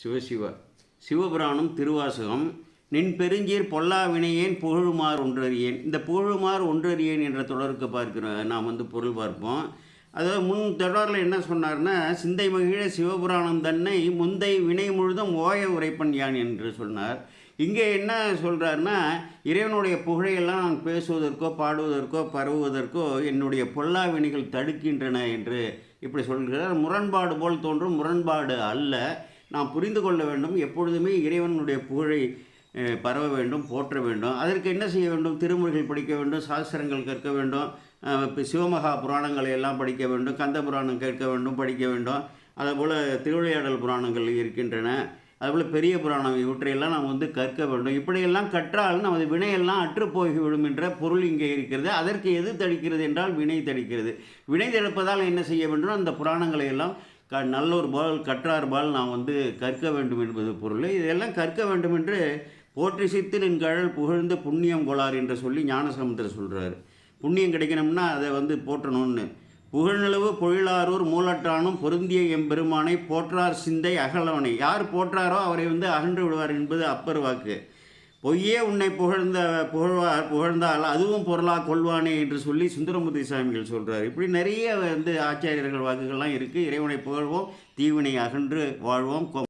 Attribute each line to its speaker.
Speaker 1: சிவசிவ. சிவபுராணம் திருவாசகம் நின் பெருஞ்சீர் பொல்லா வினையேன் புகழுமார் ஒன்றறியேன். இந்த புகழுமார் ஒன்றறியேன் என்ற தொடருக்கு பார்க்கிற நாம் வந்து பொருள் பார்ப்போம். அதாவது முன் தொடரில் என்ன சொன்னார்னா சிந்தை மகிழ சிவபுராணம் தன்னை முந்தை வினை முழுதும் ஓய உரைப்பன் யான் என்று சொன்னார். இங்கே என்ன சொல்கிறாருன்னா இறைவனுடைய புகழையெல்லாம் நான் பேசுவதற்கோ பாடுவதற்கோ பரவுவதற்கோ என்னுடைய பொல்லா வினைகள் தடுக்கின்றன என்று இப்படி சொல்கிறார். முரண்பாடு போல் தோன்றும் முரண்பாடு அல்ல. நாம் புரிந்து கொள்ள வேண்டும். எப்பொழுதுமே இறைவனுடைய புகழை பரவ வேண்டும் போற்ற வேண்டும். அதற்கு என்ன செய்ய வேண்டும்? திருமுறைகள் படிக்க வேண்டும் சாஸ்திரங்கள் கற்க வேண்டும் இப்போ சிவமகா புராணங்களை எல்லாம் படிக்க வேண்டும் கந்த புராணம் கேட்க வேண்டும் படிக்க வேண்டும். அதேபோல் திருவிளையாடல் புராணங்கள் இருக்கின்றன. அதுபோல் பெரிய புராணம் இவற்றையெல்லாம் நாம் வந்து கற்க வேண்டும். இப்படியெல்லாம் கற்றால் நமது வினையெல்லாம் அற்று போய்விடும் என்ற பொருள் இங்கே இருக்கிறது. அதற்கு எது தடுக்கிறது என்றால் வினை தடுக்கிறது. வினை தடுப்பதால் என்ன செய்ய வேண்டும்? அந்த புராணங்களை எல்லாம் க நல்லோர் பால் கற்றார் பால் நான் வந்து கற்க வேண்டும் என்பது பொருள். இதையெல்லாம் கற்க வேண்டும் என்று போற்றி சித்து நின் கழல் புகழ்ந்து புண்ணியம் கொளார் என்று சொல்லி ஞானசமுத்திர சொல்கிறாரு புண்ணியம் கிடைக்கணும்னா அதை வந்து போற்றணும்னு. புகழ்நிலவு பொழிலாரூர் மூலட்டானும் பொருந்திய எம்பெருமானை போற்றார் சிந்தை அகலவனை. யார் போற்றாரோ அவரை வந்து அகன்று விடுவார் என்பது அப்பர் வாக்கு. பொய்யே உன்னை புகழ்ந்த புகழ்வார் புகழ்ந்தால் அதுவும் பொருளாக கொள்வானே என்று சொல்லி சுந்தரமூர்த்தி சாமிகள் சொல்கிறார் இப்படி நிறைய வந்து ஆச்சாரியர்கள் வாக்குகள்லாம் இருக்குது இறைவனை புகழ்வோம் தீவினை அகன்று வாழ்வோம்.